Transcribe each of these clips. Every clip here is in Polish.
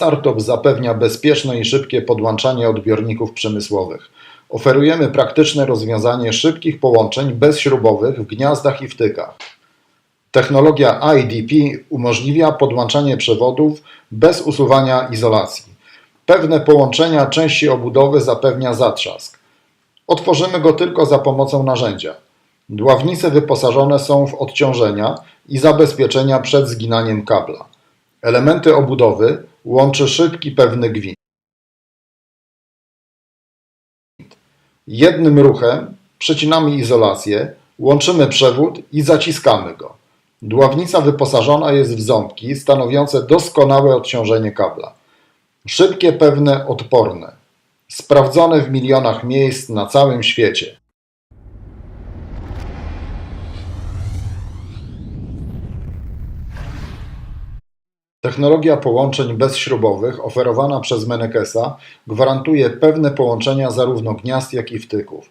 Startup zapewnia bezpieczne i szybkie podłączanie odbiorników przemysłowych. Oferujemy praktyczne rozwiązanie szybkich połączeń bezśrubowych w gniazdach i wtykach. Technologia IDP umożliwia podłączanie przewodów bez usuwania izolacji. Pewne połączenia części obudowy zapewnia zatrzask. Otworzymy go tylko za pomocą narzędzia. Dławnice wyposażone są w odciążenia i zabezpieczenia przed zginaniem kabla. Elementy obudowy łączy szybki, pewny gwint. Jednym ruchem przecinamy izolację, łączymy przewód i zaciskamy go. Dławnica wyposażona jest w ząbki stanowiące doskonałe odciążenie kabla. Szybkie, pewne, odporne. Sprawdzone w milionach miejsc na całym świecie. Technologia połączeń bezśrubowych oferowana przez Menekesa gwarantuje pewne połączenia zarówno gniazd, jak i wtyków.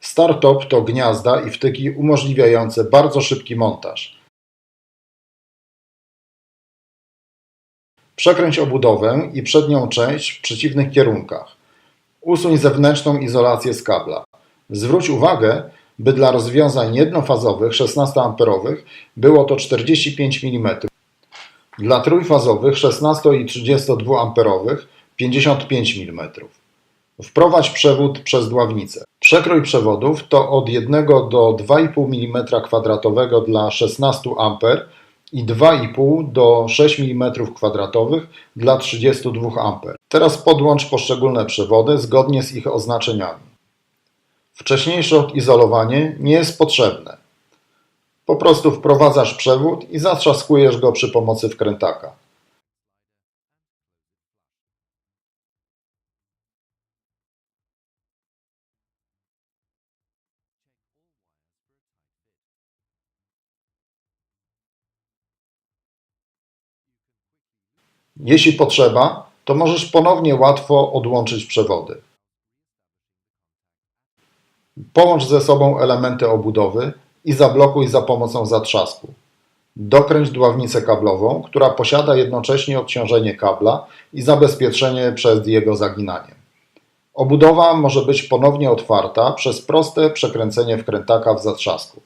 Startop to gniazda i wtyki umożliwiające bardzo szybki montaż. Przekręć obudowę i przednią część w przeciwnych kierunkach. Usuń zewnętrzną izolację z kabla. Zwróć uwagę, by dla rozwiązań jednofazowych 16A było to 45 mm, dla trójfazowych 16 i 32A 55 mm. Wprowadź przewód przez dławnicę. Przekrój przewodów to od 1 do 2,5 mm2 dla 16 A i 2,5 do 6 mm2 dla 32 A. Teraz podłącz poszczególne przewody zgodnie z ich oznaczeniami. Wcześniejsze odizolowanie nie jest potrzebne. Po prostu wprowadzasz przewód i zatrzaskujesz go przy pomocy wkrętaka. Jeśli potrzeba, to możesz ponownie łatwo odłączyć przewody. Połącz ze sobą elementy obudowy i zablokuj za pomocą zatrzasku. Dokręć dławnicę kablową, która posiada jednocześnie odciążenie kabla i zabezpieczenie przed jego zaginaniem. Obudowa może być ponownie otwarta przez proste przekręcenie wkrętaka w zatrzasku.